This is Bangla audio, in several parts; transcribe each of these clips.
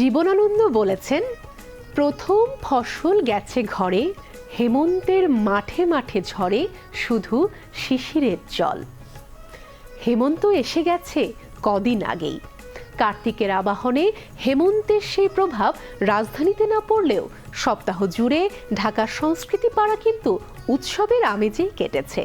জীবনানন্দ বলেছেন, প্রথম ফসল গেছে ঘরে, হেমন্তের মাঠে মাঠে ঝরে শুধু শিশিরের জল। হেমন্ত এসে গেছে কদিন আগেই। কার্তিকের আবাহনে হেমন্তের সেই প্রভাব রাজধানীতে না পড়লেও সপ্তাহ জুড়ে ঢাকার সংস্কৃতি পাড়া কিন্তু উৎসবের আমেজেই কেটেছে।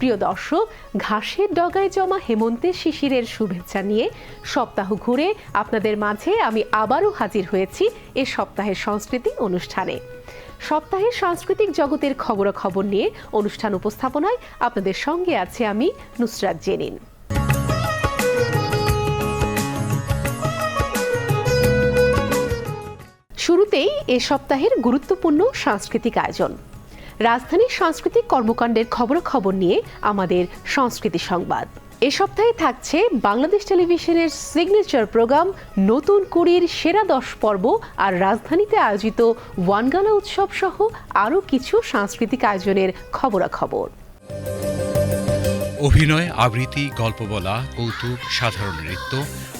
প্রিয় দর্শক, ঘাসের ডগায় জমা হেমন্তের শিশিরের শুভেচ্ছা নিয়ে সপ্তাহ ঘুরে আপনাদের মাঝে আমি আবারও হাজির হয়েছি এ সপ্তাহের সংস্কৃতি অনুষ্ঠানে। সপ্তাহের সাংস্কৃতিক জগতের খবরাখবর নিয়ে অনুষ্ঠান উপস্থাপনায় আপনাদের সঙ্গে আছে আমি নুসরাত জেনিন। শুরুতেই এ সপ্তাহের গুরুত্বপূর্ণ সাংস্কৃতিক আয়োজন। রাজধানীর সাংস্কৃতিক কর্মকাণ্ডের খবরাখবর নিয়ে আমাদের সংস্কৃতি সংবাদ। এ সপ্তাহে থাকছে বাংলাদেশ টেলিভিশনের সিগনেচার প্রোগ্রাম নতুন কুড়ির সেরা দশ পর্ব আর রাজধানীতে আয়োজিত ওয়ানগালা উৎসব সহ আরও কিছু সাংস্কৃতিক আয়োজনের খবরাখবর। অভিনয়, আবৃত্তি, গল্প বলা, কৌতুক, সাধারণ নৃত্য,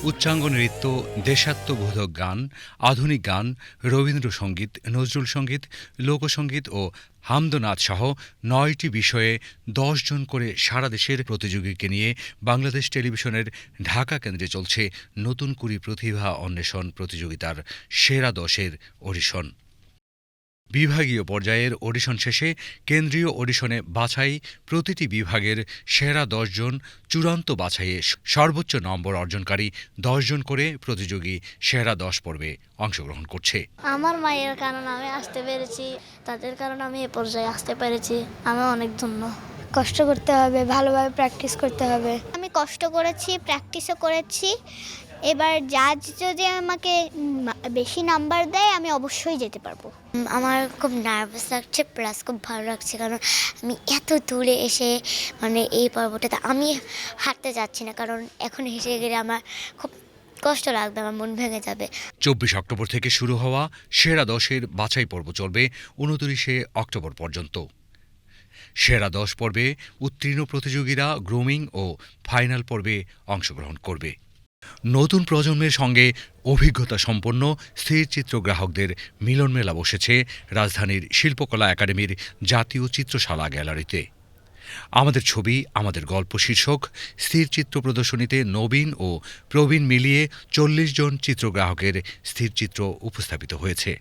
উচ্চাঙ্গ নৃত্য, দেশাত্মবোধক গান, আধুনিক গান, রবীন্দ্রসঙ্গীত, নজরুল সংগীত, লোকসঙ্গীত ও হামদনাথ সহ নয়টি বিষয়ে জন করে সারা দেশের প্রতিযোগীকে নিয়ে বাংলাদেশ টেলিভিশনের ঢাকা কেন্দ্রে চলছে নতুন কুড়ি প্রতিভা অন্বেষণ প্রতিযোগিতার সেরা দশের অডিশন। বিভাগীয় পর্যায়ের অডিশন শেষে কেন্দ্রীয় অডিশনে বাছাই প্রতিটি বিভাগের সেরা দশজন চূড়ান্ত বাছাইয়ে সর্বোচ্চ নম্বর অর্জনকারী দশজন করে প্রতিযোগী সেরা দশ পর্বে অংশগ্রহণ করছে। আমার মায়ের কারণে আমি আসতে পেরেছি তাদের কারণে আমি এ পর্যায়ে আসতে পেরেছি। আমি অনেক ধন্য। কষ্ট করতে হবে ভালোভাবে প্র্যাকটিস করতে হবে। আমি কষ্ট করেছি প্র্যাকটিসও করেছি। এবার জাজ যদি আমাকে বেশি নাম্বার দেয় আমি অবশ্যই যেতে পারব। আমার খুব নার্ভাস লাগছে প্লাস খুব ভালো লাগছে কারণ আমি এত দূরে এসে মানে এই পর্বটাতে আমি হাঁটতে যাচ্ছি না কারণ এখন হেসে গেলে আমার খুব কষ্ট লাগবে আমার মন ভেঙে যাবে। চব্বিশ অক্টোবর থেকে শুরু হওয়া সেরা দশের বাছাই পর্ব চলবে উনত্রিশে অক্টোবর পর্যন্ত। সেরা দশ পর্বে উত্তীর্ণ প্রতিযোগীরা গ্রুমিং ও ফাইনাল পর্বে অংশগ্রহণ করবে। নতুন প্রজন্মের সঙ্গে অভিজ্ঞতা সম্পন্ন স্থিরচিত্র গ্রাহকদের মিলনমেলা বসেছে রাজধানীর শিল্পকলা একাডেমির জাতীয় চিত্রশালা গ্যালারিতে। আমাদের ছবি, আমাদের গল্প শীর্ষক স্থিরচিত্র প্রদর্শনীতে নবীন ও প্রবীণ মিলিয়ে চল্লিশ জন চিত্রগ্রাহকের স্থিরচিত্র উপস্থাপিত হয়েছে।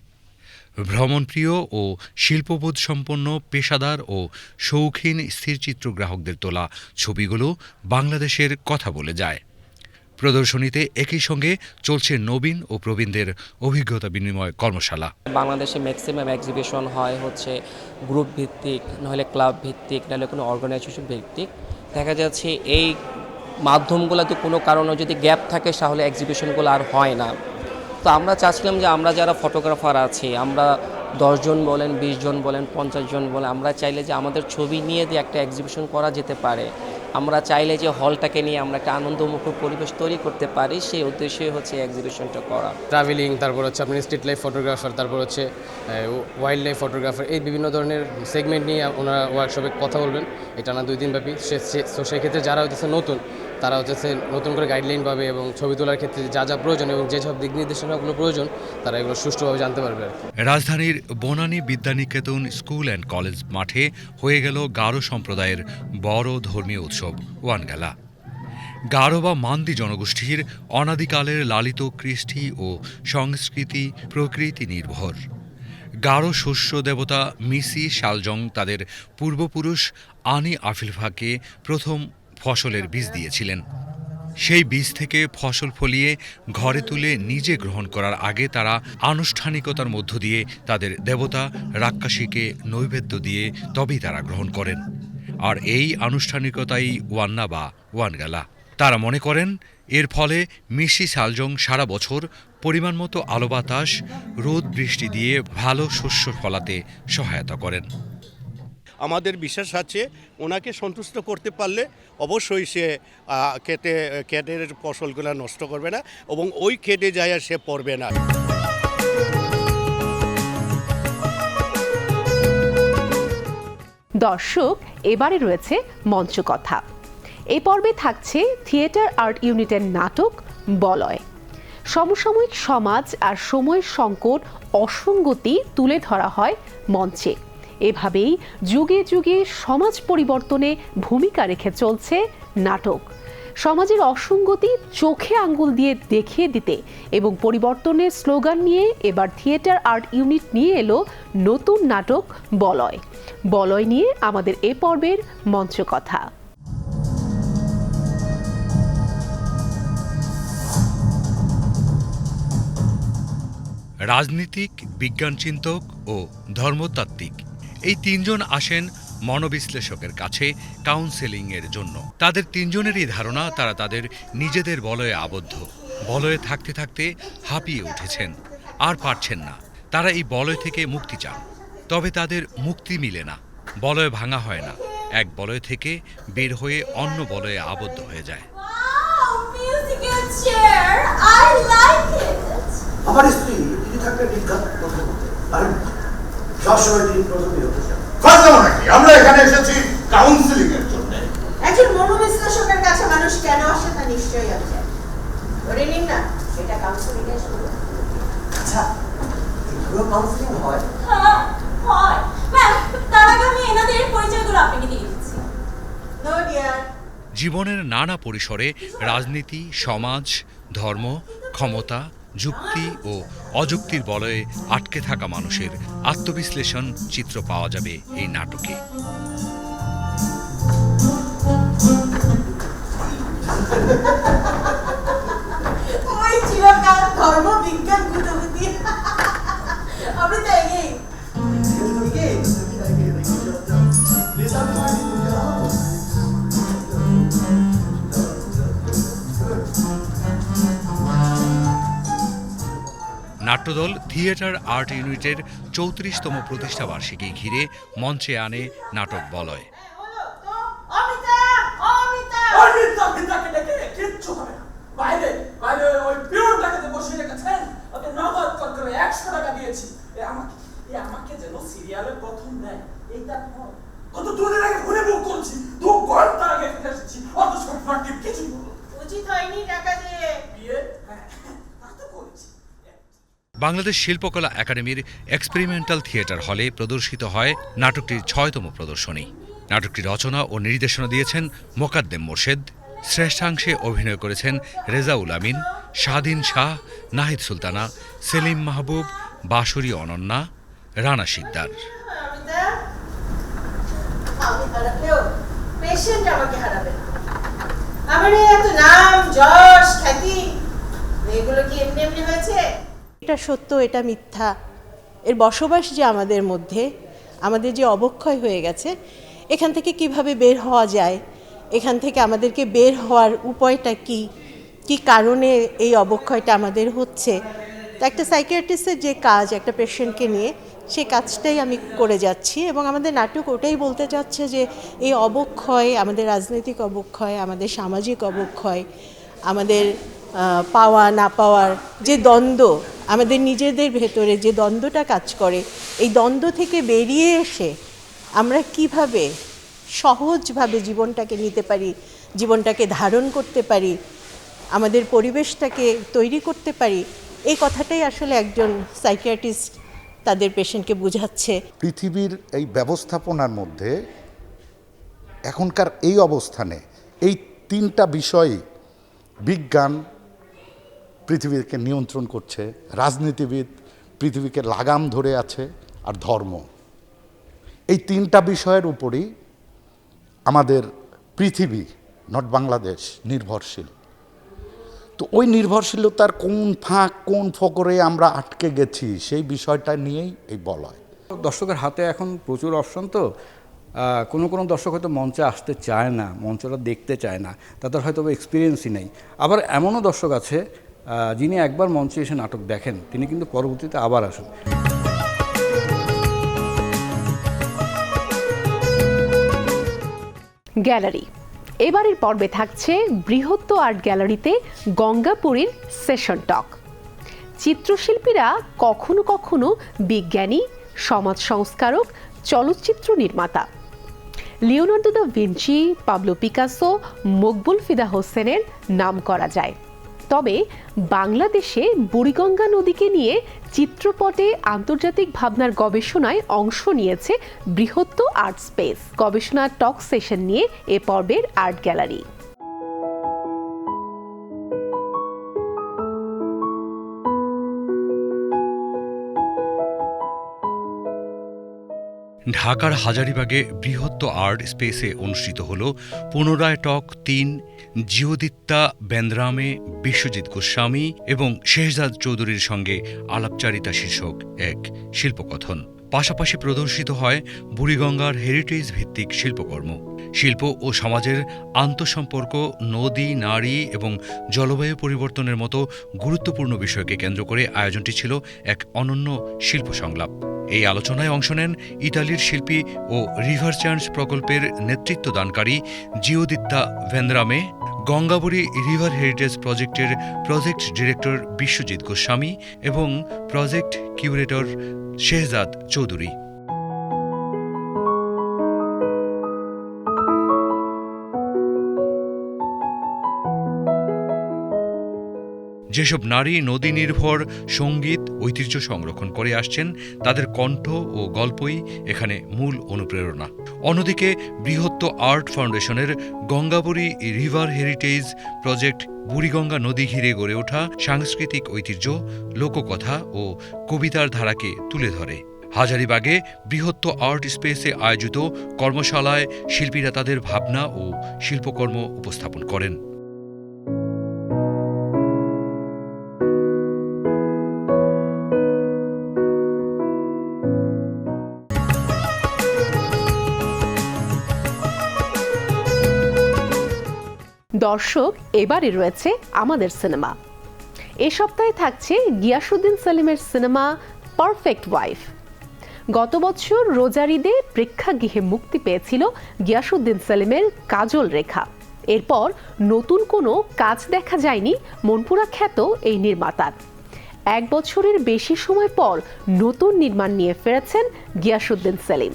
ভ্রমণপ্রিয় ও শিল্পবোধ সম্পন্ন পেশাদার ও শৌখিন স্থিরচিত্র গ্রাহকদের তোলা ছবিগুলো বাংলাদেশের কথা বলে যায়। প্রদর্শনীতে একই সঙ্গে চলছে নবীন ও প্রবীণদের অভিজ্ঞতা বিনিময় কর্মশালা। বাংলাদেশে ম্যাক্সিমাম এক্সিবিশন হয় হচ্ছে গ্রুপ ভিত্তিক, নাহলে ক্লাব ভিত্তিক, নাহলে কোনো অর্গানাইজেশন ভিত্তিক। দেখা যাচ্ছে এই মাধ্যমগুলোতে কোনো কারণে যদি গ্যাপ থাকে তাহলে এক্সিবিশনগুলো আর হয় না। তো আমরা চাচ্ছিলাম যে আমরা যারা ফটোগ্রাফার আছি, আমরা দশজন বলেন, বিশ জন বলেন, পঞ্চাশ জন বলেন, আমরা চাইলে যে আমাদের ছবি নিয়ে যে একটা এক্সিবিশন করা যেতে পারে। আমরা চাইলে যে হলটাকে নিয়ে আমরা একটা আনন্দমুখর পরিবেশ তৈরি করতে পারি, সেই উদ্দেশ্যে হচ্ছে এক্সিবিশনটা করা। ট্রাভেলিং তারপর হচ্ছে আপনি স্ট্রিট লাইফ ফটোগ্রাফার তারপর হচ্ছে ওয়াইল্ড লাইফ ফটোগ্রাফার এই বিভিন্ন ধরনের সেগমেন্ট নিয়ে ওনারা ওয়ার্কশপে কথা বলবেন। এটা না দুই দিন ব্যাপী সে সেক্ষেত্রে যারা হচ্ছে নতুন তারা হচ্ছে নতুন করে গাইডলাইন পাবে এবং ছবি তোলার ক্ষেত্রে যা যা প্রয়োজন এবং যেসব দিক নির্দেশনাগুলো প্রয়োজন, তারা এগুলো সুষ্ঠুভাবে জানতে পারবে রাজধানীর Banani Bidyaniketan school and college মাঠে হয়ে গেল গারো সম্প্রদায়ের বড় ধর্মীয় উৎসব ওয়ানগালা গারো বা মান্দি জনগোষ্ঠীর অনাদিকালের লালিত কৃষ্টি ও সংস্কৃতি প্রকৃতি নির্ভর। গারো শস্য দেবতা মিসি শালজং তাদের পূর্বপুরুষ আনি আফিলফাকে প্রথম ফসলের বীজ দিয়েছিলেন। সেই বীজ থেকে ফসল ফলিয়ে ঘরে তুলে নিজে গ্রহণ করার আগে তারা আনুষ্ঠানিকতার মধ্য দিয়ে তাদের দেবতা রাক্ষসীকে নৈবেদ্য দিয়ে তবেই তারা গ্রহণ করেন। আর এই আনুষ্ঠানিকতাই ওয়ান্না বা ওয়ানগালা। তারা মনে করেন, এর ফলে মিশি সালজং সারা বছর পরিমাণ মতো আলো বাতাস, রোদ বৃষ্টি দিয়ে ভালো শস্য ফলাতে সহায়তা করেন। আমাদের বিশ্বাস আছে, ওনাকে সন্তুষ্ট করতে পারলে অবশ্যই সে খেতে, খেতের ফসলগুলো নষ্ট করবে না এবং ওই খেতে যায় সে পড়বে না। দর্শক, এবারে রয়েছে মঞ্চ কথা এই পর্বে থাকছে থিয়েটার আর্ট ইউনিটের নাটক, বলয়। সমসাময়িক সমাজ আর সময়ের সংকট অসঙ্গতি তুলে ধরা হয় মঞ্চে। এভাবেই যুগে যুগে সমাজ পরিবর্তনে ভূমিকা রেখে চলছে নাটক। সমাজের অসঙ্গতি চোখে আঙ্গুল দিয়ে দেখিয়ে দিতে এবং পরিবর্তনের স্লোগান নিয়ে এবার থিয়েটার আর্ট ইউনিট নিয়ে এলো নতুন নাটক বলয়। বলয় নিয়ে আমাদের এ পর্বের মঞ্চ কথা রাজনীতিক, বিজ্ঞানচিন্তক ও ধর্মতাত্ত্বিক। এই তিনজন আসেন মনোবিশ্লেষকের কাছে কাউন্সেলিংয়ের জন্য। তাদের তিনজনেরই ধারণা তারা তাদের নিজেদের বলয়ে আবদ্ধ। বলয়ে থাকতে থাকতে হাঁপিয়ে উঠেছেন। আর পারছেন না। তারা এই বলয় থেকে মুক্তি চান। তবে তাদের মুক্তি মিলে না। বলয় ভাঙা হয় না। এক বলয় থেকে বের হয়ে অন্য বলয়ে আবদ্ধ হয়ে যায়. আমার স্ত্রী তিনি থাকলে সবসময় তিনি প্রথমই হতে চান ফাজলাম নাকি আমরা এখানে এসেছি কাউন্সিলিং এর জন্য। একজন মনোবিশ্লেষকের কাছে মানুষ কেন আসে তা নিশ্চয়ই আছে ধরে নিন না এটা কাউন্সিলিং এর শুরু। আচ্ছা এগুলো কাউন্সিলিং হয়? হ্যাঁ হয়। ম্যাম তার আগে আমি এনাদের পরিচয়গুলো আপনাকে দিয়ে দিচ্ছি। নো ডিয়ার জীবনের নানা পরিসরে রাজনীতি সমাজ ধর্ম ক্ষমতা যুক্তি ও অযুক্তির বলয়ে আটকে থাকা মানুষের আত্মবিশ্লেষণ চিত্র পাওয়া যাবে এই নাটকে। ধর্ম বিজ্ঞান নাট্যদল থিয়েটার আর্ট ইউনিটের চৌত্রিশতম প্রতিষ্ঠাবার্ষিকী ঘিরে মঞ্চে আনে নাটক বলয়। ঘণ্টা আগে কিছু উচিত হয়নি টাকা দিয়ে বিয়ে হ্যাঁ তা তো করেছি বাংলাদেশ শিল্পকলা একাডেমির এক্সপেরিমেন্টাল থিয়েটার হলে প্রদর্শিত হয় নাটকটির ছয়তম প্রদর্শনী। নাটকটি রচনা ও নির্দেশনা দিয়েছেন মোকাদ্দেম মোর্শেদ, শ্রেষ্ঠাংশে অভিনয় করেছেন রেজাউল আমিন, স্বাধীন শাহ, নাহিদ সুলতানা, সেলিম মাহবুব, বাঁশুরি অনন্যা, রানা না। আমার এত নাম, যশ, খ্যাতি, এগুলো কি এমনি এমনি হয়েছে? এটা সত্য, এটা মিথ্যা। এর বসবাস যে আমাদের মধ্যে, আমাদের যে অবক্ষয় হয়ে গেছে, এখান থেকে কীভাবে বের হওয়া যায়? এখান থেকে আমাদেরকে বের হওয়ার উপায়টা কি? কি কারণে এই অবক্ষয়টা আমাদের হচ্ছে? তো একটা সাইকিয়াট্রিস্টের যে কাজ, একটা পেশেন্টকে নিয়ে সেই কাজটাই আমি করে যাচ্ছি এবং আমাদের নাটক ওটাই বলতে চাচ্ছে যে, এই অবক্ষয়, আমাদের রাজনৈতিক অবক্ষয়, আমাদের সামাজিক অবক্ষয়, আমাদের পাওয়া, না পাওয়ার যে দ্বন্দ্ব, আমাদের নিজেদের ভেতরে যে দ্বন্দ্বটা কাজ করে, এই দ্বন্দ্ব থেকে বেরিয়ে এসে আমরা কীভাবে সহজভাবে জীবনটাকে নিতে পারি, জীবনটাকে ধারণ করতে পারি, আমাদের পরিবেশটাকে তৈরি করতে পারি, এই কথাটাই আসলে একজন সাইকিয়াট্রিস্ট তাদের পেশেন্টকে বোঝাচ্ছে। পৃথিবীর এই ব্যবস্থাপনার মধ্যে এখনকার এই অবস্থানে এই তিনটা বিষয় বিজ্ঞান পৃথিবীকে নিয়ন্ত্রণ করছে, রাজনীতিবিদ পৃথিবীকে লাগাম ধরে আছে আর ধর্ম। এই তিনটা বিষয়ের উপরই আমাদের পৃথিবী, নট বাংলাদেশ, নির্ভরশীল। তো ওই নির্ভরশীলতার কোন ফাঁক, কোন ফকরে আমরা আটকে গেছি, সেই বিষয়টা নিয়েই এই বলয় দর্শকের হাতে এখন প্রচুর অপশন তো। কোনো কোনো দর্শক হয়তো মঞ্চে আসতে চায় না, মঞ্চটা দেখতে চায় না, তাদের হয়তো এক্সপিরিয়েন্সই নেই। আবার এমনও দর্শক আছে যিনি একবার মঞ্চে এসে নাটক দেখেন, তিনি কিন্তু পরবর্তীতে আবার আসেন। গ্যালারি। এবারের পর্বে থাকছে বৃহত্ত আর্ট গ্যালারিতে গঙ্গাপুরীর সেশন টক। চিত্রশিল্পীরা কখনো কখনো বিজ্ঞানী, সমাজ সংস্কারক, চলচ্চিত্র নির্মাতা। Leonardo da Vinci Pablo Picasso, Maqbool Fida হোসেনের নাম করা যায়। তবে বাংলাদেশে বুড়িগঙ্গা নদীকে নিয়ে চিত্রপটে আন্তর্জাতিক ভাবনার গবেষণায় অংশ নিয়েছে বৃহত্ত আর্ট স্পেস। গবেষণা টক সেশন নিয়ে এ পর্বের আর্ট গ্যালারি। ঢাকার হাজারিবাগে বৃহত্ত আর্ট স্পেসে অনুষ্ঠিত হল পুনরায় টক তিন জিওদিত্তা বেন্দ্রামে বিশ্বজিৎ গোস্বামী এবং শেহজাদ চৌধুরীর সঙ্গে আলাপচারিতা শীর্ষক এক শিল্পকথন। পাশাপাশি প্রদর্শিত হয় বুড়িগঙ্গার হেরিটেজ ভিত্তিক শিল্পকর্ম। শিল্প ও সমাজের আন্তঃসম্পর্ক, নদী নারী এবং জলবায়ু পরিবর্তনের মতো গুরুত্বপূর্ণ বিষয়কে কেন্দ্র করে আয়োজনটি ছিল এক অনন্য শিল্প সংলাপ। এই আলোচনায় অংশ নেন ইতালির শিল্পী ও রিভার চার্চ প্রকল্পের নেতৃত্বদানকারী Giuditta Vendrame, Gangabori river heritage প্রজেক্টের প্রজেক্ট ডিরেক্টর বিশ্বজিৎ গোস্বামী এবং প্রজেক্ট কিউরেটর শেহজাদ চৌধুরী। যেসব নারী নদী নির্ভর সংগীত, ঐতিহ্য সংরক্ষণ করে আসছেন, তাদের কণ্ঠ ও গল্পই এখানে মূল অনুপ্রেরণা। অন্যদিকে বৃহত্ত আর্ট ফাউন্ডেশনের Gangabori river heritage project Buriganga নদী ঘিরে গড়ে ওঠা সাংস্কৃতিক ঐতিহ্য, লোককথা ও কবিতার ধারাকে তুলে ধরে। হাজারিবাগে বৃহত্ত আর্ট স্পেসে আয়োজিত কর্মশালায় শিল্পীরা তাদের ভাবনা ও শিল্পকর্ম উপস্থাপন করেন। দর্শক, এবারে রয়েছে আমাদের সিনেমা। এ সপ্তাহে থাকছে গিয়াসুদ্দিন সেলিমের সিনেমা পারফেক্ট ওয়াইফ। গত বছর রোজারিদে প্রেক্ষাগৃহে মুক্তি পেয়েছিল গিয়াসুদ্দিন সেলিমের কাজল রেখা। এরপর নতুন কোনো কাজ দেখা যায়নি মনপুরা খ্যাত এই নির্মাতার। এক বছরের বেশি সময় পর নতুন নির্মাণ নিয়ে ফেরেছেন গিয়াসুদ্দিন সেলিম।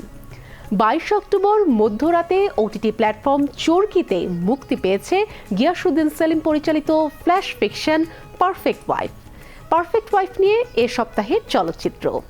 বাইশ অক্টোবর মধ্যরাতে ওটিটি প্ল্যাটফর্ম চরকিতে মুক্তি পেয়েছে গিয়াসুদ্দিন সেলিম পরিচালিত flash fiction perfect wife perfect wife নিয়ে এ সপ্তাহের চলচ্চিত্র।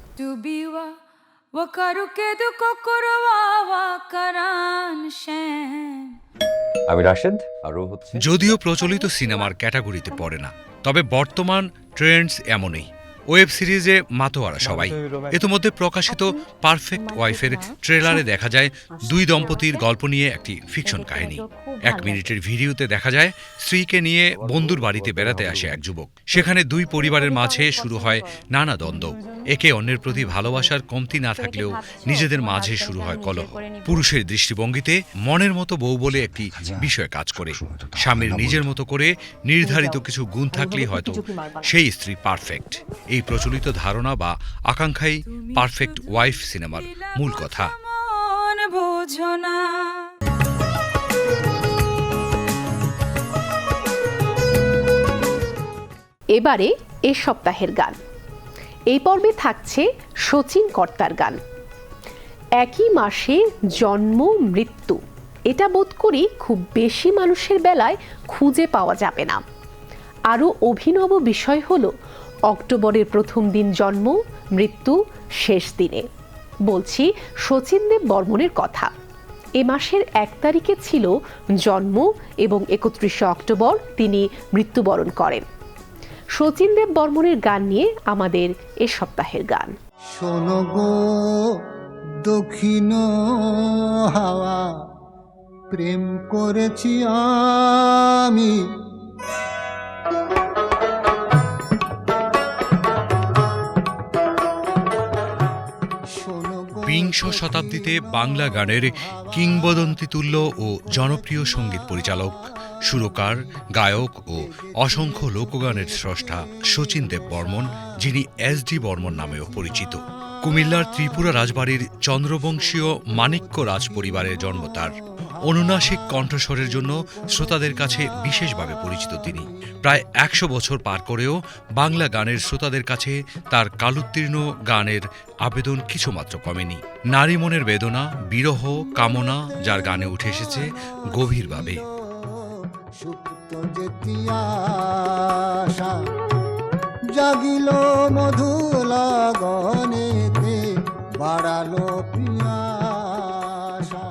আমি রাশেদ আরও হচ্ছে। যদিও প্রচলিত সিনেমার ক্যাটাগরিতে পড়ে না তবে বর্তমান ট্রেন্ডস এমনই। ওয়েব সিরিজে মাতোয়ারা সবাই। ইতোমধ্যে প্রকাশিত পারফেক্ট ওয়াইফের ট্রেলারে দেখা যায় দুই দম্পতির গল্প নিয়ে একটি ফিকশন কাহিনী। এক মিনিটের ভিডিওতে দেখা যায় স্ত্রীকে নিয়ে বন্ধুর বাড়িতে বেড়াতে আসে এক যুবক। সেখানে দুই পরিবারের মাঝে শুরু হয় নানা দ্বন্দ্ব। একে অন্যের প্রতি ভালোবাসার কমতি না থাকলেও নিজেদের মাঝে শুরু হয় কলহ। পুরুষের দৃষ্টিভঙ্গিতে মনের মতো বউ বলে একটি বিষয় কাজ করে। স্বামীর নিজের মতো করে নির্ধারিত কিছু গুণ থাকলেই হয়তো সেই স্ত্রী পারফেক্ট। এই প্রচলিত ধারণা বা আকাঙ্ক্ষাই পারফেক্ট ওয়াইফ সিনেমার মূল কথা। এবারে এ সপ্তাহের গান। এই পর্বে থাকছে শচীন কর্তার গান। একই মাসে জন্ম মৃত্যু এটা বোধ করি খুব বেশি মানুষের বেলায় খুঁজে পাওয়া যাবে না। আরও অভিনব বিষয় হলো অক্টোবরের প্রথম দিন জন্ম, মৃত্যু, শেষ দিনে। বলছি শচীনদেব বর্মনের কথা। এ মাসের এক তারিখে ছিল জন্ম এবং একত্রিশে অক্টোবর তিনি মৃত্যুবরণ করেন। শচীনদেব বর্মনের গান নিয়ে আমাদের এ সপ্তাহের গান। শোনো গো দক্ষিণ হাওয়া, প্রেম করেছি আমি। বিংশ শতাব্দীতে বাংলা গানের কিংবদন্তিতুল্য ও জনপ্রিয় সংগীত পরিচালক, সুরকার, গায়ক ও অসংখ্য লোকগানের স্রষ্টা শচীন দেব বর্মন, যিনি এস ডি বর্মন নামেও পরিচিত। কুমিল্লার ত্রিপুরা রাজবাড়ির চন্দ্রবংশীয় মাণিক্য রাজ পরিবারের জন্ম তার। অনুনাসিক কণ্ঠস্বরের জন্য শ্রোতাদের কাছে বিশেষভাবে পরিচিত তিনি। প্রায় একশো বছর পার করেও বাংলা গানের শ্রোতাদের কাছে তার কালোত্তীর্ণ গানের আবেদন কিছুমাত্র কমেনি। নারী মনের বেদনা, বিরহ, কামনা যার গানে উঠে এসেছে গভীরভাবে। জাগিল মধু লগনেতে বাড়ালো পিয়াসা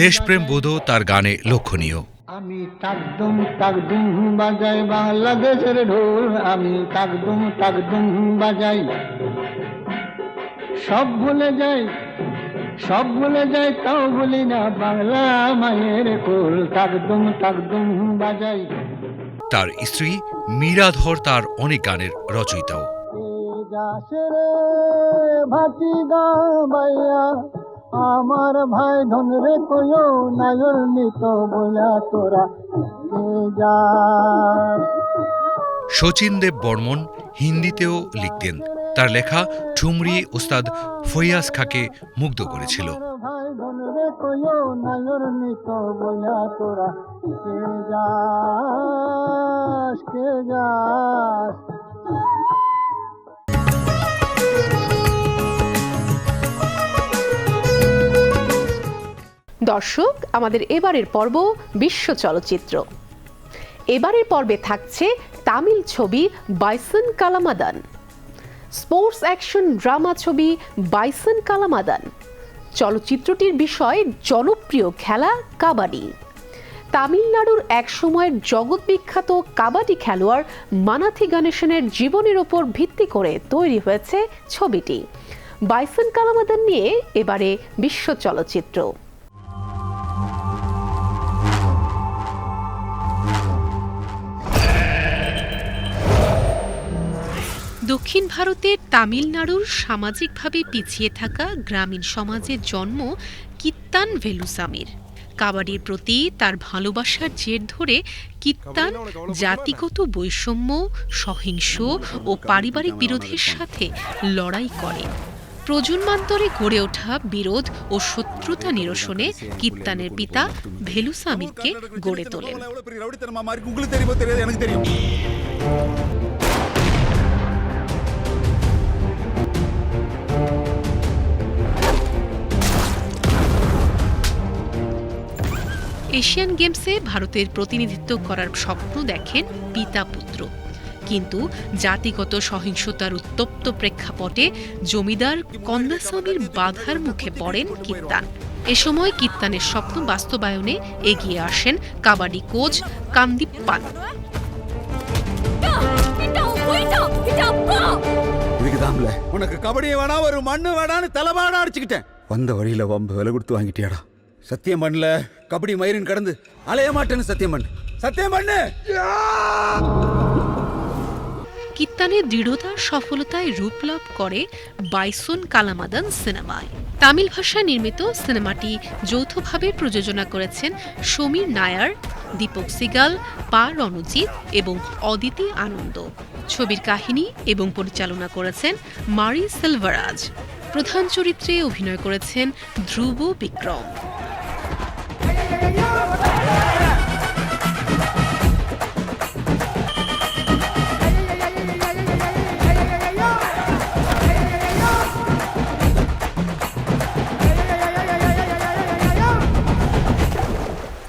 দেশপ্রেম বোধও তার গানে লক্ষণীয়। আমি তাকদুম তাকদুম বাজাই বাংলাদেশের ঢোল। আমি তাকদুম তাকদুম বাজাই। সব ভুলে যাই সব ভুলে যাই তাও ভুলি না বাংলা মায়ের কোল। তাকদুম তাকদুম বাজাই। তার স্ত্রী মীরাধর তার অনেক গানের রচয়িতাও। যাসে রে ভাটি গাইয়া আমার ভাই ধন রে কয়ো নায়র নিত বইলা তোরা কে যাস। শচীন দেব বর্মন হিন্দিতেও লিখতেন। তার লেখা ঠুমরি উস্তাদ ফৈয়াজ খাকে মুগ্ধ করেছিল। কে যাস কে যাস। দর্শক, আমাদের এবারের পর্ব বিশ্ব চলচ্চিত্র। এবারের পর্বে থাকছে তামিল ছবি Bison Kaalamaadan. Sports action drama ছবি বাইসন কালামাদান। চলচ্চিত্রটির বিষয় জনপ্রিয় খেলা কাবাডি। তামিলনাড়ুর এক সময়ের জগৎ বিখ্যাত কাবাডি খেলোয়াড় মানাথি গণেশনের জীবনের ওপর ভিত্তি করে তৈরি হয়েছে ছবিটি। বাইসন কালামাদান নিয়ে এবারে বিশ্ব চলচ্চিত্র। দক্ষিণ ভারতের তামিলনাড়ুর সামাজিকভাবে পিছিয়ে থাকা গ্রামীণ সমাজের জন্ম কিত্তান ভেলুসামির। কাবাডির প্রতি তার ভালোবাসার জের ধরে কিত্তান জাতিগত বৈষম্য সহিংস ও পারিবারিক বিরোধের সাথে লড়াই করে। প্রজন্মান্তরে গড়ে ওঠা বিরোধ ও শত্রুতা নিরসনে কিত্তানের পিতা ভেলুসামিরকে গড়ে তোলেন। এশিয়ান গেমসে ভারতের প্রতিনিধিত্ব করার স্বপ্ন দেখেন পিতা পুত্র। কিন্তু জাতিগত সহিংসতার উত্তপ্ত প্রেক্ষাপটে জমিদার কন্যাস্বামীর বাধার মুখে পড়েন কিত্তান। এ সময় কিত্তানের স্বপ্ন বাস্তবায়নে এগিয়ে আসেন কাবাডি কোচ কান্দিপ্পান இதுக்குதான்ல உனக்கு கபடி வேணா ஒரு மண்ணு வேணான்னு தலைபாடா அடிச்சுக்கிட்டேன். வந்த வழியில வம்பு விலை கொடுத்து வாங்கிட்டியாடா. சத்தியம் பண்ணல கபடி மயிரின் கடந்து அலைய மாட்டேன்னு சத்தியம் பண்ணு. சத்தியம் பண்ணு! কিত্তানের দৃঢ়তার সফলতায় রূপ লাভ করে বাইসন কালামাদান সিনেমায়। তামিল ভাষায় নির্মিত সিনেমাটি যৌথভাবে প্রযোজনা করেছেন সমীর নায়ার, দীপক সিগাল, পা রণজিৎ এবং অদিতি আনন্দ। ছবির কাহিনী এবং পরিচালনা করেছেন মারি সেলভারাজ। প্রধান চরিত্রে অভিনয় করেছেন ধ্রুব বিক্রম।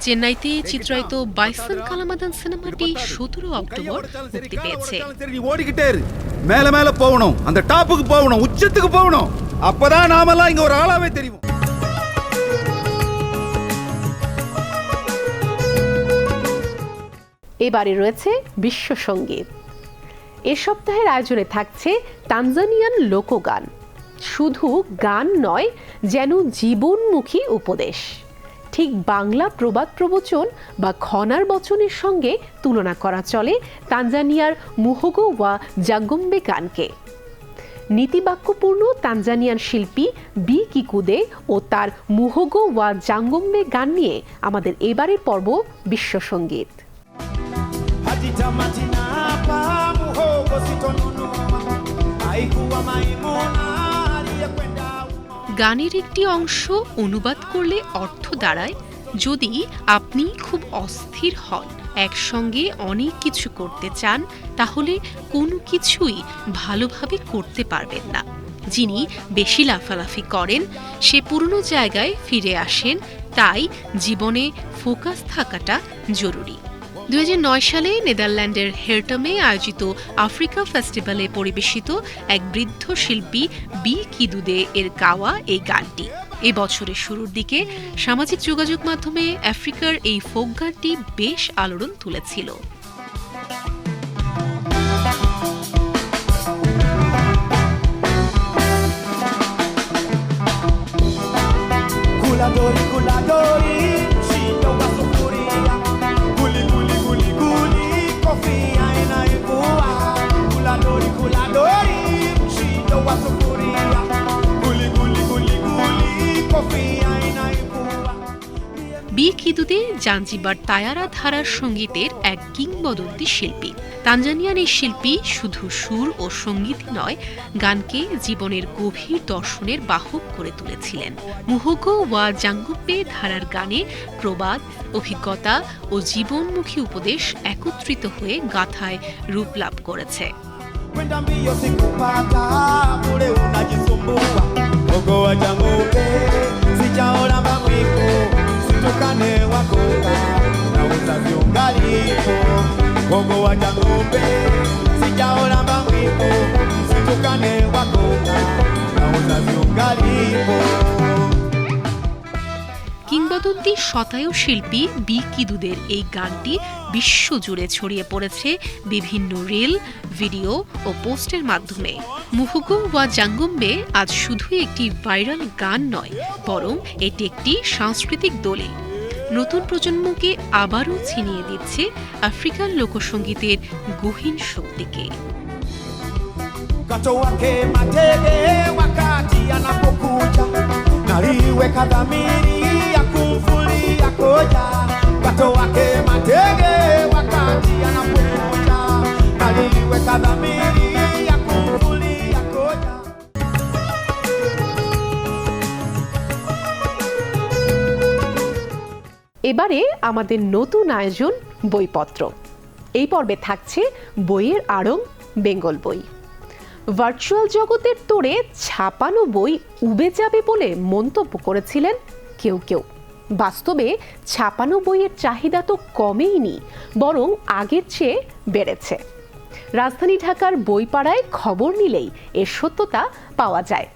চেন্নাইতে চিত্রায়িত বাইসন কালামাদান সিনেমাটি সতেরো অক্টোবর মুক্তি পেয়েছে சரி நீ ஓடிக்கிட்டே இரு மேல மேல போகணும் அந்த டாப்புக்கு போகணும் உச்சத்துக்கு போகணும் அப்பதான் நாமெல்லாம் இங்க ஒரு ஆளாவே தெரியும் এবারে রয়েছে বিশ্ব সঙ্গীত এ সপ্তাহের আয়োজনে থাকছে তানজানিয়ান লোকগান শুধু গান নয় যেন জীবনমুখী উপদেশ ঠিক বাংলা প্রবাদ প্রবচন বা খনার বচনের সঙ্গে তুলনা করা চলে তানজানিয়ার মুহগো ওয়া জাগম্বে গানকে। নীতিবাক্যপূর্ণ তানজানিয়ান শিল্পী বি কিকুদে ও তার মুহগো ওয়া জাঙ্গম্বে গান নিয়ে আমাদের এবারের পর্ব বিশ্ব সংগীত। Hajita majina hapa muhogo aliyekwenda গানের একটি অংশ অনুবাদ করলে অর্থ দাঁড়ায় যদি আপনি খুব অস্থির হন, একসঙ্গে অনেক কিছু করতে চান, তাহলে কোনো কিছুই ভালোভাবে করতে পারবেন না। যিনি বেশি লাফালাফি করেন, সে পুরনো জায়গায় ফিরে আসেন, তাই জীবনে ফোকাস থাকাটা জরুরি। দু হাজার নয় সালে নেদারল্যান্ডের হেরটমে আয়োজিত আফ্রিকা ফেস্টিভ্যালে পরিবেশিত এক বৃদ্ধ শিল্পী বি কিদুদে এর গাওয়া এই গানটি। এ বছরের শুরুর দিকে সামাজিক যোগাযোগ মাধ্যমে আফ্রিকার এই ফোক গানটি বেশ আলোড়ন তুলেছিল। Kuladori, Bi Kidude Zanzibar taarab ধারার সঙ্গীতের এক কিংবদন্তি শিল্পী। তানজানিয়ান এই শিল্পী শুধু সুর ও সঙ্গীতই নয় গানকে জীবনের গভীর দর্শনের বাহক করে তুলেছিলেন। মুহগো ওয়া জাঙ্গুপে ধারার গানে প্রবাদ অভিজ্ঞতা ও জীবনমুখী উপদেশ একত্রিত হয়ে গাথায় রূপ লাভ করেছে. Mogo wa jangope, sijaona mamwiko, ukane wakoka na utaviungaliko gogo wa jangope sijaona mawiko msitukane wakoka na utaviungaliko কিংবদন্তি শতায়ু শিল্পী বি কিদুদের এই গানটি বিশ্বজুড়ে ছড়িয়ে পড়েছে বিভিন্ন রিল ভিডিও ও পোস্টের মাধ্যমে। মুহুগো ওয়া জাঙ্গুম্বে আজ শুধুই একটি ভাইরাল গান নয় বরং এটি একটি সাংস্কৃতিক দলিল। নতুন প্রজন্মকে আবারও ছিনিয়ে দিচ্ছে আফ্রিকান লোকসঙ্গীতের গহীন শক্তিকে। Kato wake matege wakati anapokuja, naliweka dhamiri Kato wake matege, wakati naliweka dhamiri ya. এবারে আমাদের নতুন আয়োজন বইপত্র। এই পর্বে থাকছে বইয়ের আড়ং বেঙ্গল বই। ভার্চুয়াল জগতের তোড়ে ছাপানো বই উবে যাবে বলে মন্তব্য করেছিলেন কেউ কেউ। বাস্তবে ছাপানো বইয়ের চাহিদা তো কমেইনি, বরং আগের চেয়ে বেড়েছে। রাজধানী ঢাকার বইপাড়ায় খবর নিলেই এর সত্যতা পাওয়া যায়।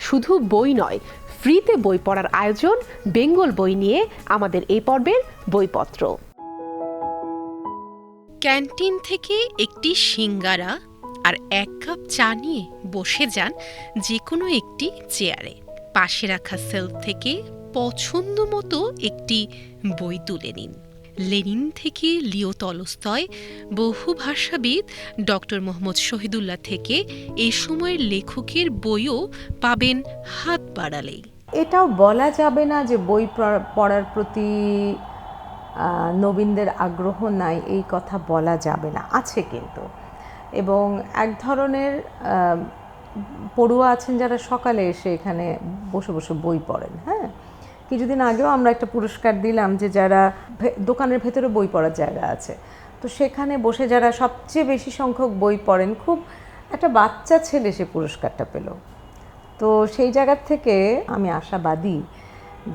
শুধু বই নয়, ফ্রিতে বই পড়ার আয়োজন, বেঙ্গল বই নিয়ে আমাদের এই পর্বের বইপত্র। ক্যান্টিন থেকে একটি সিঙ্গারা আর এক কাপ চা নিয়ে বসে যান যে কোনো একটি চেয়ারে। পাশে রাখা সেলফ থেকে পছন্দ মতো একটি বই তুলে নিন। লেনিন থেকে লিও তলস্তয় বহু ভাষাবিদ ডক্টর মোহাম্মদ শহীদুল্লাহ থেকে এই সময়ের লেখকের বইও পাবেন হাত বাড়ালেই। এটাও বলা যাবে না যে বই পড়া- পড়ার প্রতি নবীনদের আগ্রহ নাই, এই কথা বলা যাবে না। আছে কিন্তু। এবং এক ধরনের পড়ুয়া আছেন যারা সকালে এসে এখানে বসে বসে বই পড়েন হ্যাঁ? কিছুদিন আগেও আমরা একটা পুরস্কার দিলাম যে যারা দোকানের ভেতরে বই পড়ার জায়গা আছে। তো সেখানে বসে যারা সবচেয়ে বেশি সংখ্যক বই পড়েন, খুব একটা বাচ্চা ছেলে সে পুরস্কারটা পেল। তো সেই জায়গার থেকে আমি আশাবাদী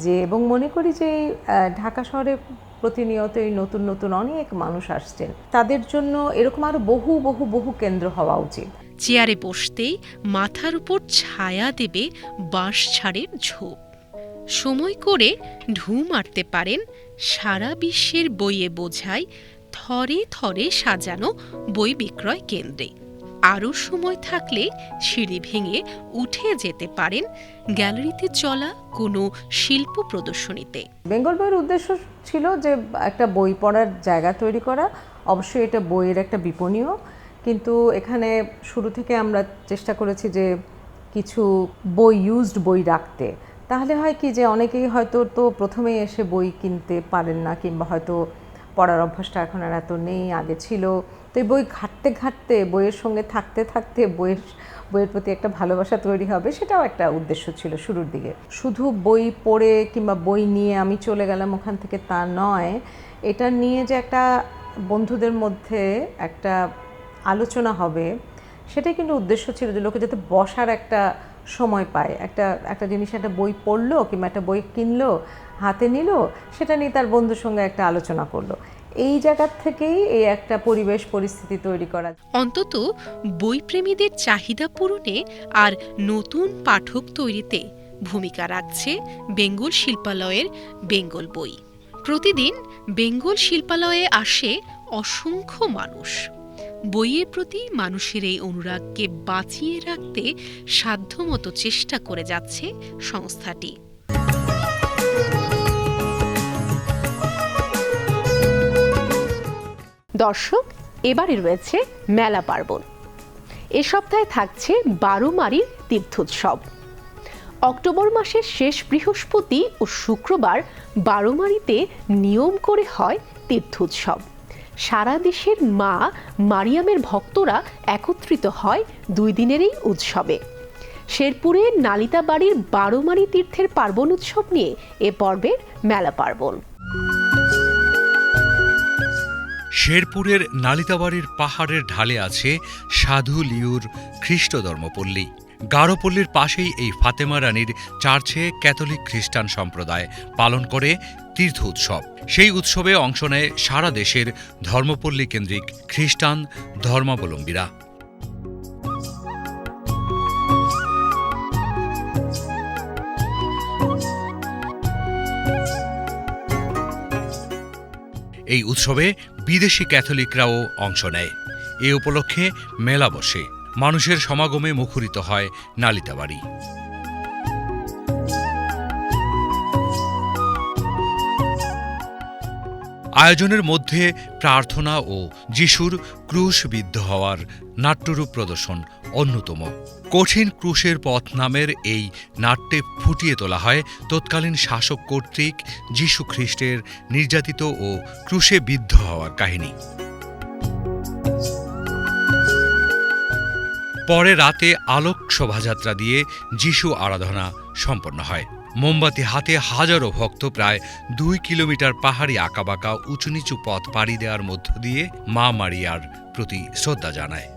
যে, এবং মনে করি যে ঢাকা শহরে প্রতিনিয়ত এই নতুন নতুন অনেক মানুষ আসছেন। তাদের জন্য এরকম আরও বহু বহু বহু কেন্দ্র হওয়া উচিত। চেয়ারে বসতেই মাথার উপর ছায়া দেবে বাঁশ ছাড়ের ঝোপ। সময় করে ঢু মারতে পারেন সারা বিশ্বের বইয়ে বোঝাই থরে থরে সাজানো বই বিক্রয় কেন্দ্রে। আরও সময় থাকলে সিঁড়ি ভেঙে উঠে যেতে পারেন গ্যালারিতে চলা কোনো শিল্প প্রদর্শনীতে। বেঙ্গল বইয়ের উদ্দেশ্য ছিল যে একটা বই পড়ার জায়গা তৈরি করা। অবশ্যই এটা বইয়ের একটা বিপণীও কিন্তু এখানে শুরু থেকে আমরা চেষ্টা করেছি যে কিছু বই ইউজড বই রাখতে। তাহলে হয় কি যে অনেকেই হয়তো তো প্রথমেই এসে বই কিনতে পারেন না, কিংবা হয়তো পড়ার অভ্যাসটা এখন আর এত নেই, আগে ছিল। তো এই বই ঘাটতে ঘাটতে, বইয়ের সঙ্গে থাকতে থাকতে বইয়ের বইয়ের প্রতি একটা ভালোবাসা তৈরি হবে, সেটাও একটা উদ্দেশ্য ছিল শুরুর দিকে। শুধু বই পড়ে কিংবা বই নিয়ে আমি চলে গেলাম ওখান থেকে তা নয়, এটা নিয়ে যে একটা বন্ধুদের মধ্যে একটা আলোচনা হবে, সেটাই কিন্তু উদ্দেশ্য ছিল যে লোকে যাতে বসার একটা সময় পায়। একটা একটা জিনিস, একটা বই পড়ল কিংবা একটা বই কিনলো, হাতে নিল, সেটা নিয়ে তার বন্ধুর সঙ্গে একটা আলোচনা করল। এই জায়গার থেকেই এই একটা পরিবেশ, পরিস্থিতি তৈরি করা। অন্তত বইপ্রেমীদের চাহিদা পূরণে আর নতুন পাঠক তৈরিতে ভূমিকা রাখছে বেঙ্গল শিল্পালয়ের বেঙ্গল বই। প্রতিদিন বেঙ্গল শিল্পালয়ে আসে অসংখ্য মানুষ। বইয়ের প্রতি মানুষের এই অনুরাগকে বাঁচিয়ে রাখতে সাধ্যমতো চেষ্টা করে যাচ্ছে সংস্থাটি। দর্শক, এবারে রয়েছে মেলা পার্বণ। এ সপ্তাহে থাকছে বারোমারির তীর্থোৎসব। অক্টোবর মাসের শেষ বৃহস্পতি ও শুক্রবার বারোমারিতে নিয়ম করে হয় তীর্থোৎসব। সারা দেশের মা মারিয়ামের ভক্তরা একত্রিত হয় দুই দিনের এই উৎসবে। শেরপুরে নালিতা বাড়ির বারোমারি তীর্থের পার্বণ উৎসব নিয়ে এ পর্বের মেলা পার্বণ। শেরপুরের নালিতাবাড়ির পাহাড়ের ঢালে আছে সাধু লিউর খ্রিস্ট ধর্মপল্লী গারোপল্লীর পাশেই এই ফাতেমা রানীর চার্চে ক্যাথলিক খ্রিস্টান সম্প্রদায় পালন করে তীর্থ উৎসব। সেই উৎসবে অংশ নেয় সারা দেশের ধর্মপল্লী কেন্দ্রিক খ্রিস্টান ধর্মাবলম্বীরা। এই উৎসবে বিদেশি ক্যাথলিকরাও অংশ নেয়। এ উপলক্ষে মেলা বসে। মানুষের সমাগমে মুখরিত হয় নালিতাবাড়ি। আয়োজনের মধ্যে প্রার্থনা ও যিশুর ক্রুশবিদ্ধ হওয়ার নাট্যরূপ প্রদর্শন অন্যতম। কঠিন ক্রুশের পথ নামের এই নাট্যে ফুটিয়ে তোলা হয় তৎকালীন শাসক কর্তৃক যীশু খ্রিস্টের নির্যাতিত ও ক্রুশে বিদ্ধ হওয়ার কাহিনী। পরে রাতে আলোক শোভাযাত্রা দিয়ে যিশু আরাধনা সম্পন্ন হয়। মোমবাতি হাতে হাজারো ভক্ত প্রায় দুই কিলোমিটার পাহাড়ি আঁকাবাঁকা উঁচু নিচু পথ পাড়ি দেওয়ার মধ্য দিয়ে মা মারিয়ার প্রতি শ্রদ্ধা জানায়।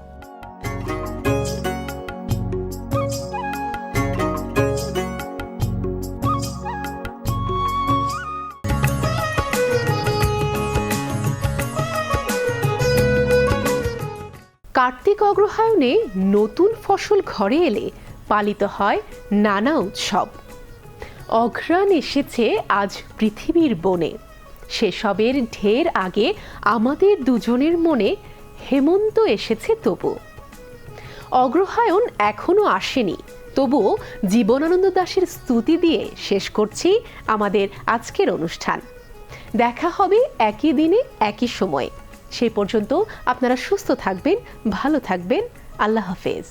কার্তিক অগ্রহায়ণে নতুন ফসল ঘরে এলে পালিত হয় নানা উৎসব। অঘ্রাণ এসেছে আজ পৃথিবীর বনে। সেসবের ঢের আগে আমাদের দুজনের মনে হেমন্ত এসেছে তবু। অগ্রহায়ণ এখনও আসেনি তবুও জীবনানন্দ দাশের স্তুতি দিয়ে শেষ করছি আমাদের আজকের অনুষ্ঠান। দেখা হবে একই দিনে, একই সময়ে। সেই পর্যন্ত আপনারা সুস্থ থাকবেন ভালো থাকবেন। আল্লাহ হাফেজ।